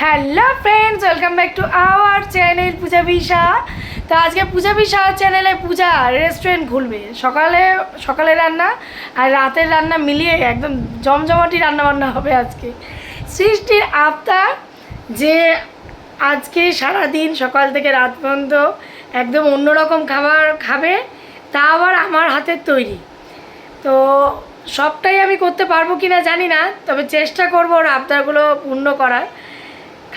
Hello friends welcome back to our channel Puja বিশা তো আজকে পূজা বিশা চ্যানেলে পূজা রেস্টুরেন্ট খুলবে সকালে সকালে রান্না আর রাতের রান্না মিলিয়ে একদম জমজমাটি রান্না বান্না হবে আজকে। সৃষ্টির আবতার যে আজকে সারা দিন সকাল থেকে রাত পর্যন্ত একদম অন্যরকম খাবার খাবে, তা আবার আমার হাতের তৈরি। তো সবটাই আমি করতে পারব কি না জানি না, তবে চেষ্টা করব ওর আবদারগুলো পূর্ণ করার।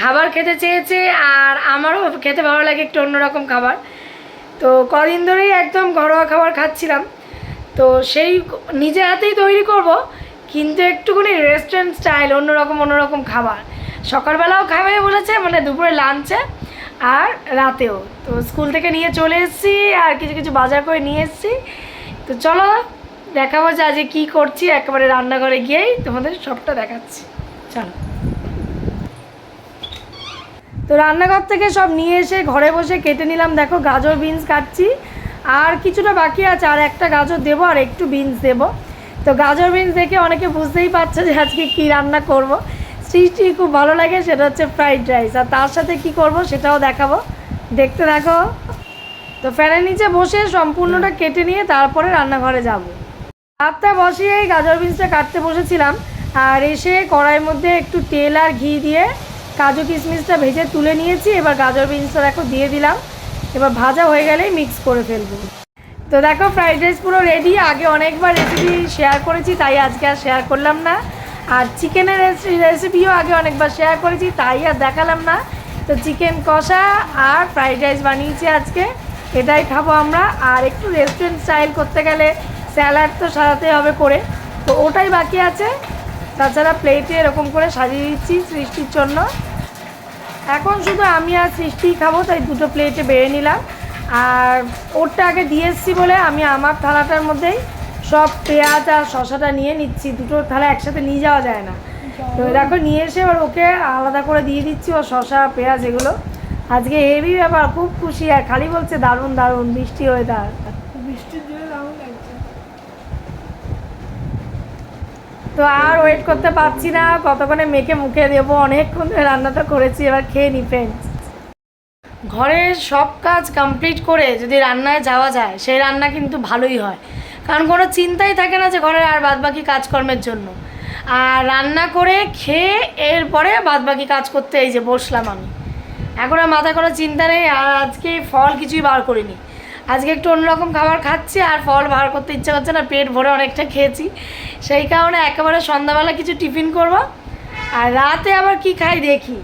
খাবার খেতে চেয়েছে আর আমারও খেতে ভালো লাগে একটু অন্যরকম খাবার। তো কদিন ধরেই একদম ঘরোয়া খাবার খাচ্ছিলাম। তো সেই নিজে হাতেই তৈরি করব, কিন্তু একটুখানি রেস্টুরেন্ট স্টাইল অন্যরকম অন্যরকম খাবার। সকালবেলাও খাবে বলেছে মানে দুপুরে লাঞ্চে আর রাতেও। তো স্কুল থেকে নিয়ে চলে এসেছি আর কিছু কিছু বাজার করে নিয়ে এসেছি। তো চলো দেখাবো যে আজকে কী করছি, একেবারে রান্নাঘরে গিয়েই তোমাদের সবটা দেখাচ্ছি। চলো। তো রান্নাঘর থেকে সব নিয়ে এসে ঘরে বসে কেটে নিলাম। দেখো গাজর, বিনস কাটছি। আর কিছুটা বাকি আছে, আর একটা গাজর দেবো, আর একটু বিনস দেবো। তো গাজর, বিনস দেখে অনেকে বুঝতেই পারছে যে আজকে কী রান্না করব। সৃষ্টি খুব ভালো লাগে, সেটা হচ্ছে ফ্রাইড রাইস। আর তার সাথে কি করব সেটাও দেখাবো। দেখতে দেখো তো ফ্যানের নিচে বসে সম্পূর্ণটা কেটে নিয়ে তারপরে রান্নাঘরে যাব। ভাতটা বসিয়ে এই গাজর, বিনসটা কাটতে বসেছিলাম। আর এসে কড়াইয়ের মধ্যে একটু তেল আর ঘি দিয়ে কাজু কিশমিশটা ভেজে তুলে নিয়েছি, এবার গাজর বিনসটা দেখো দিয়ে দিলাম। এবার ভাজা হয়ে গেলেই মিক্স করে ফেলব। তো দেখো ফ্রাইড রাইস পুরো রেডি আগে অনেকবার রেসিপি শেয়ার করেছি, তাই আজকে আর শেয়ার করলাম না। আর চিকেনের রেসিপিও আগে অনেকবার শেয়ার করেছি, তাই আর দেখালাম না। তো চিকেন কষা আর ফ্রাইড রাইস বানিয়েছি আজকে, এটাই খাব আমরা। আর একটু রেস্টুরেন্ট স্টাইল করতে গেলে স্যালাড তো সাজাতে হবে করে। তো ওটাই বাকি আছে। তাছাড়া প্লেটে এরকম করে সাজিয়ে দিচ্ছি সৃষ্টির জন্য। এখন শুধু আমি আর সৃষ্টি খাব, তাই দুটো প্লেটে বেড়ে নিলাম। আর ওরটা আগে দিয়ে এসেছি বলে আমি আমার থালাটার মধ্যেই সব পেঁয়াজ আর শশাটা নিয়ে নিচ্ছি। দুটো থালা একসাথে নিয়ে যাওয়া যায় না। তো দেখো, নিয়ে এসে এবার ওকে আলাদা করে দিয়ে দিচ্ছি ও শশা পেঁয়াজ এগুলো। আজকে হেভি ব্যাপার, খুব খুশি আর খালি বলছে, দারুণ দারুণ বৃষ্টি ওয়েদার বৃষ্টির জন্য দারুণ লাগছে তো আর ওয়েট করতে পারছি না। কতক্ষণে মেখে মুখে দেবো? অনেকক্ষণ ধরে রান্নাটা করেছি, এবার খেয়ে নি ফ্রেন্ডস ঘরের সব কাজ কমপ্লিট করে যদি রান্নায় যাওয়া যায়, সেই রান্না কিন্তু ভালোই হয়। কারণ কোনো চিন্তাই থাকে না যে ঘরের আর বাদবাকি কাজকর্মের জন্য। আর রান্না করে খেয়ে এরপরে বাদবাকি কাজ করতে এই যে বসলাম আমি। এখন আর মাথায় কোনো চিন্তা নেই, আর আজকে ফল কিছুই বার করিনি। আজকে একটু অন্যরকম খাবার খাচ্ছি আর ফল বার করতে ইচ্ছা করছে না, পেট ভরে অনেকটা খেয়েছি। সেই কারণে একেবারে সন্ধ্যাবেলা কিছু টিফিন করব। আর রাতে আবার কি খাই দেখি।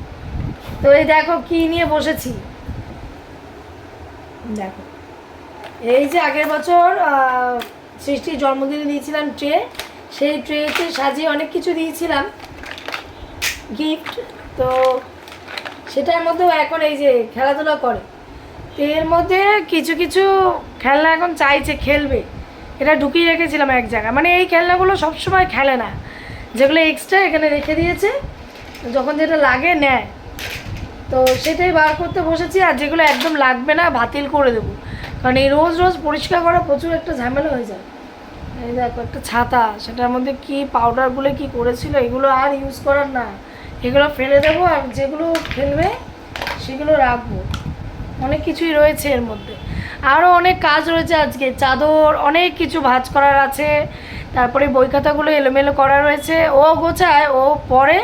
তো এই দেখো কি নিয়ে বসেছি। দেখো। এই যে আগের বছর সৃষ্টির জন্মদিনে দিয়েছিলাম ট্রে। সেই ট্রেতে সাজিয়ে অনেক কিছু দিয়েছিলাম। গিফট তো সেটার মধ্যেও এখন এই যে খেলাধুলা করে। এর মধ্যে কিছু কিছু খেলনা এখন চাইছে, খেলবে। এটা ঢুকিয়ে রেখেছিলাম এক জায়গায়। মানে এই খেলনাগুলো সবসময় খেলে না। যেগুলো এক্সট্রা এখানে রেখে দিয়েছে, যখন যেটা লাগে নেয়। তো সেটাই বার করতে বসেছি আর যেগুলো একদম লাগবে না, বাতিল করে দেবো। কারণ এই রোজ রোজ পরিষ্কার করা প্রচুর একটা ঝামেলা হয়ে যায়। এই দেখো একটা ছাতা, সেটার মধ্যে কি পাউডারগুলো কি করেছিল, এগুলো আর ইউজ করার না। এগুলো ফেলে দেবো আর যেগুলো খেলবে, সেগুলো রাখব। অনেক কিছুই রয়েছে এর মধ্যে। আরও অনেক কাজ রয়েছে আজকে। চাদর, অনেক কিছু ভাঁজ করার আছে। তারপরে বই খাতাগুলো এলোমেলো করা রয়েছে। ও গোছায়, ও পরে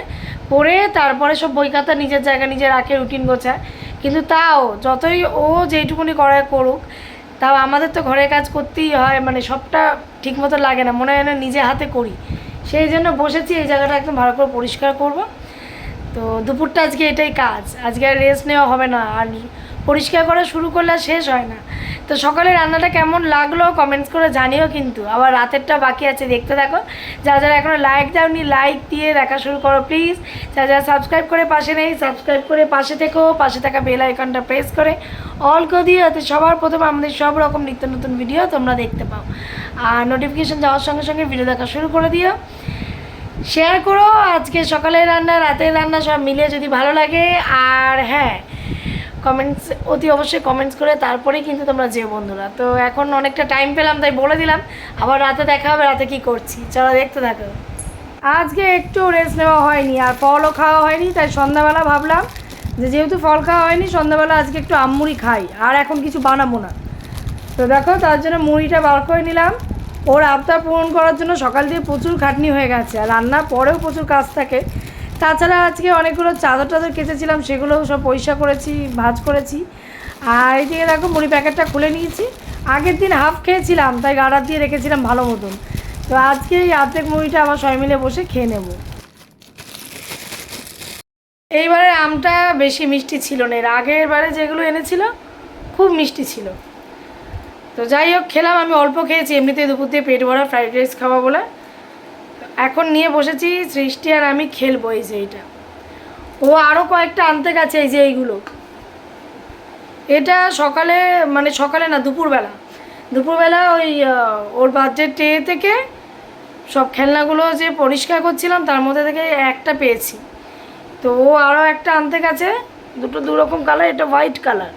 পরে তারপরে সব বই খাতা নিজের জায়গা নিজে রাখে রুটিন গোছায়। কিন্তু তাও যতই ও যেইটুকুনি করায় করুক, তাও আমাদের তো ঘরের কাজ করতেই হয় মানে সবটা ঠিকমতো লাগে না, মনে হয় না নিজে হাতে করি। সেই জন্য বসেছি, এই জায়গাটা একদম ভালো করে পরিষ্কার করব। তো দুপুরটা আজকে এটাই কাজ। আজকে আর রেস্ট নেওয়া হবে না। আর পরিষ্কার করা শুরু করলে শেষ হয় না। তো সকালে রান্নাটা কেমন লাগল কমেন্টস করে জানিও কিন্তু। আবার রাতেরটা বাকি আছে, দেখতে থাকো। যারা যারা এখনও লাইক দাওনি লাইক দিয়ে দেখা শুরু করো প্লিজ যারা যারা সাবস্ক্রাইব করে পাশে নেই সাবস্ক্রাইব করে পাশে থেকো। পাশে থাকা বেল আইকনটা প্রেস করে। অল করে দিও, যাতে সবার প্রথমে আমাদের সব রকম নিত্য নতুন ভিডিও তোমরা দেখতে পাও। আর নোটিফিকেশন যাওয়ার সঙ্গে সঙ্গে ভিডিও দেখা শুরু করে দিও। শেয়ার করো, আজকে সকালের রান্না, রাতের রান্না সব মিলে যদি ভালো লাগে। আর হ্যাঁ কমেন্টস অতি অবশ্যই কমেন্টস করে তারপরেই কিন্তু তোমরা যেও বন্ধুরা। তো এখন অনেকটা টাইম পেলাম, তাই বলে দিলাম। আবার রাতে দেখা হবে, রাতে কি করছি? চলো দেখতে থাকো। আজকে একটু রেস্ট নেওয়া হয়নি, আর ফলও খাওয়া হয়নি, তাই সন্ধ্যাবেলা ভাবলাম যে যেহেতু ফল খাওয়া হয়নি, সন্ধ্যাবেলা আজকে একটু আমমুড়ি খাই, আর এখন কিছু বানাবো না। তো দেখো, তার জন্য মুড়িটা বার করে নিলাম। ওর আবদার পূরণ করার জন্য সকাল দিয়ে প্রচুর খাটনি হয়ে গেছে, আর রান্নার পরেও প্রচুর কাজ থাকে। তাছাড়া আজকে অনেকগুলো চাদর টাদর কেচেছিলাম, সেগুলোও সব পয়সা করেছি, ভাজ করেছি। আর এইদিকে দেখো, মুড়ি প্যাকেটটা খুলে নিয়েছি। আগের দিন হাফ খেয়েছিলাম, তাই গাড়ার দিয়ে রেখেছিলাম ভালো মতন। তো আজকে এই আর্ধেক মুড়িটা আবার সবাই মিলে বসে খেয়ে নেব। এইবারে আমটা বেশি মিষ্টি ছিল না, এর আগের বারে যেগুলো এনেছিল, খুব মিষ্টি ছিল। তো যাই হোক, খেলাম, আমি অল্প খেয়েছি এমনিতে দুপুর দিয়ে পেট ভরা, ফ্রাইড রাইস খাওয়া বলে। এখন নিয়ে বসেছি সৃষ্টি আর আমি খেলব এই যে এইটা ও আরও কয়েকটা আনতে গেছে এই যে এইগুলো। এটা সকালে মানে সকালে না, দুপুরবেলা। দুপুরবেলা ওই ওর বার্থডে টে থেকে সব খেলনাগুলো যে পরিষ্কার করছিলাম, তার মধ্যে থেকে একটা পেয়েছি। তো ও আরও একটা আনতে গেছে, দুটো দু রকম কালার এটা হোয়াইট কালার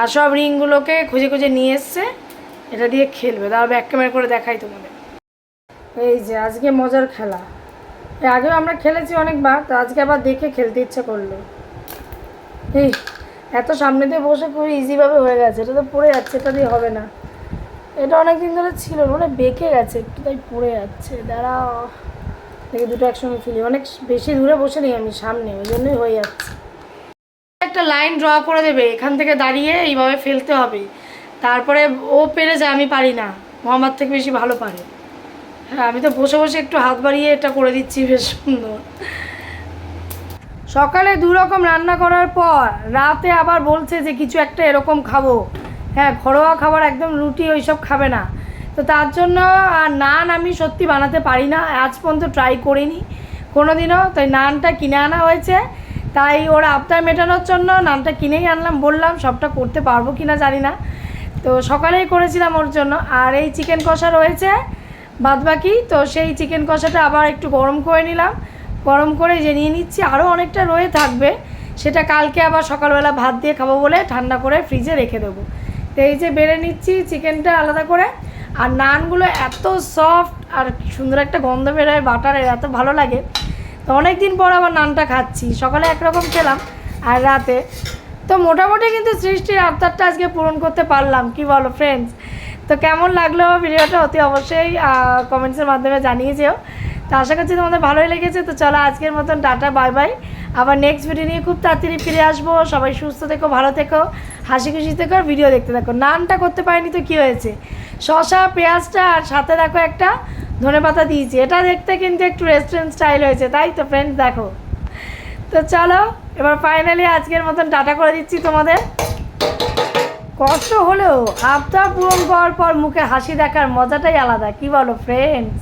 আর সব রিংগুলোকে খুঁজে খুঁজে নিয়ে এসছে, এটা দিয়ে খেলবে। তার ব্যাক ক্যামেরা করে দেখাই তোমাদের। এই যে, আজকে মজার খেলা। আগেও আমরা খেলেছি অনেকবার, তো আজকে আবার দেখে খেলতে ইচ্ছা করল। এই, এত সামনে দিয়ে বসে খুব ইজিভাবে হয়ে গেছে, এটা তো পড়ে যাচ্ছে, এটা দিয়ে হবে না। এটা অনেক দিন ধরে ছিল মানে বেঁকে গেছে, একটু তাই পড়ে যাচ্ছে, দাঁড়া। দেখি দুটো একসঙ্গে ফেলি অনেক বেশি দূরে বসে নেই আমি, সামনে, ওই জন্যই হয়ে যাচ্ছে। একটা লাইন ড্র করে দেবে, এখান থেকে দাঁড়িয়ে এইভাবে ফেলতে হবে। তারপরে ও পেরে যায়, আমি পারি না, মোহাম্মদ থেকে বেশি ভালো পারে। আমি তো বসে বসে একটু হাত বাড়িয়ে এটা করে দিচ্ছি, বেশ সুন্দর। সকালে দু রকম রান্না করার পর রাতে আবার বলছে যে কিছু একটা এরকম খাব। হ্যাঁ ঘরোয়া খাবার একদম রুটি ওইসব খাবে না। তো তার জন্য আর নান আমি সত্যি বানাতে পারি না, আজ পর্যন্ত ট্রাই করিনি। কোনো দিনও তাই নানটা কিনে আনা হয়েছে। তাই ওর আবদার মেটানোর জন্য নানটা কিনেই আনলাম, বললাম সবটা করতে পারব কি না জানি না। তো সকালেই করেছিলাম ওর জন্য। আর এই চিকেন কষা রয়েছে বাদবাকি, তো সেই চিকেন কষাটা আবার একটু গরম করে নিলাম। গরম করে যে নিয়ে নিচ্ছি আরও অনেকটা রয়ে থাকবে। সেটা কালকে আবার সকালবেলা ভাত দিয়ে খাব বলে ঠান্ডা করে ফ্রিজে রেখে দেবো। তো এই যে বেড়ে নিচ্ছি চিকেনটা আলাদা করে। আর নানগুলো এত সফট আর সুন্দর একটা গন্ধ বেরোয় বাটারের, এত ভালো লাগে। তো অনেক দিন পর আবার নানটা খাচ্ছি। সকালে একরকম খেলাম আর রাতে। তো মোটামুটি কিন্তু সৃষ্টির আবদারটা আজকে পূরণ করতে পারলাম। কি বলো ফ্রেন্ডস তো কেমন লাগল ভিডিওটা? অতি অবশ্যই কমেন্টসের মাধ্যমে জানিয়ে যেও। তো আশা করছি তোমাদের ভালোই লেগেছে। তো চলো আজকের মতন টাটা বাই বাই আবার নেক্সট ভিডিও নিয়ে খুব তাড়াতাড়ি ফিরে আসব। সবাই সুস্থ থেকো, ভালো থেকো, হাসি খুশি থেকো আর ভিডিও দেখতে থাকো। নানটা করতে পারিনি তো কী হয়েছে? শশা পেঁয়াজটা আর সাথে দেখো একটা ধনে পাতা দিয়েছি। এটা দেখতে কিন্তু একটু রেস্টুরেন্ট স্টাইল হয়েছে, তাই তো ফ্রেন্ডস দেখো। তো চলো, এবার ফাইনালি আজকের মতন টাটা করে দিচ্ছি তোমাদের। কষ্ট হলেও আবদার পূরণ করার পর মুখে হাসি দেখার মজাটাই আলাদা। কি বলো ফ্রেন্ডস